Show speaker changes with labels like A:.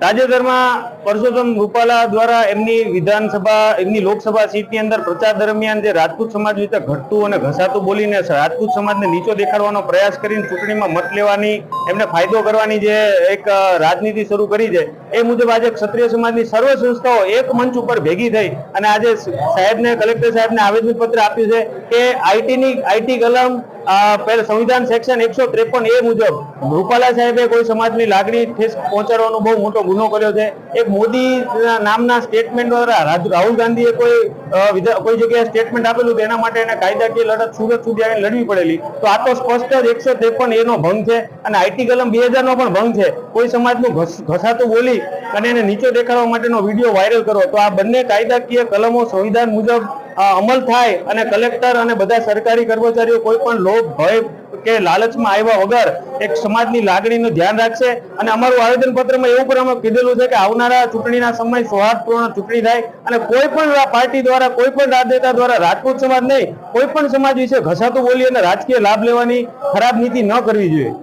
A: તાજેતરમાં પરસોત્તમ રૂપાલા દ્વારા એમની વિધાનસભા, એમની લોકસભા સીટની અંદર પ્રચાર દરમિયાન જે રાજપૂત સમાજ વિશે ઘટતું અને ઘસાતું બોલીને રાજપૂત સમાજને નીચો દેખાડવાનો પ્રયાસ કરીને ચૂંટણીમાં મત લેવાની, એમને ફાયદો કરવાની જે એક રાજનીતિ શરૂ કરી છે, એ મુજબ આજે ક્ષત્રિય સમાજની સર્વ સંસ્થાઓ એક મંચ ઉપર ભેગી થઈ અને આજે સાહેબને, કલેક્ટર સાહેબને આવેદન પત્ર આપ્યું છે કે આઈટીની, આઈટી કલમ પહેલા સંવિધાન સેક્શન એકસો ત્રેપન એ મુજબ રૂપાલા સાહેબે કોઈ સમાજની લાગણી ઠેસ પહોંચાડવાનો બહુ મોટો ગુનો કર્યો છે. એક મોદી નામના સ્ટેટમેન્ટ દ્વારા રાહુલ ગાંધીએ કોઈ કોઈ જગ્યાએ સ્ટેટમેન્ટ આપેલું તેના માટે એને કાયદાકીય લડત, સુરત સુધી આવીને લડવી પડેલી. તો આ તો સ્પષ્ટ જ એકસો ત્રેપન એનો ભંગ છે અને આઈટી કલમ બે હજારનો પણ ભંગ છે. કોઈ સમાજનું ઘસાતું બોલી અને એને નીચે દેખાડવા માટેનો વીડિયો વાયરલ કરો. તો આ બંને કાયદાકીય કલમો સંવિધાન મુજબ અમલ થાય અને કલેક્ટર અને બધા સરકારી કર્મચારીઓ કોઈ પણ લોભ, ભય કે લાલચમાં આવ્યા વગર એક સમાજની લાગણીનું ધ્યાન રાખશે. અને અમારું આવેદન પત્રમાં એવું પણ અમે કીધેલું છે કે આવનારા ચૂંટણીના સમય સૌહાર્દપૂર્ણ ચૂંટણી થાય અને કોઈ પણ પાર્ટી દ્વારા, કોઈ પણ રાજનેતા દ્વારા રાજપૂત સમાજ નહીં, કોઈ પણ સમાજ વિશે ઘસાતું બોલી અને રાજકીય લાભ લેવાની ખરાબ નીતિ ન કરવી જોઈએ.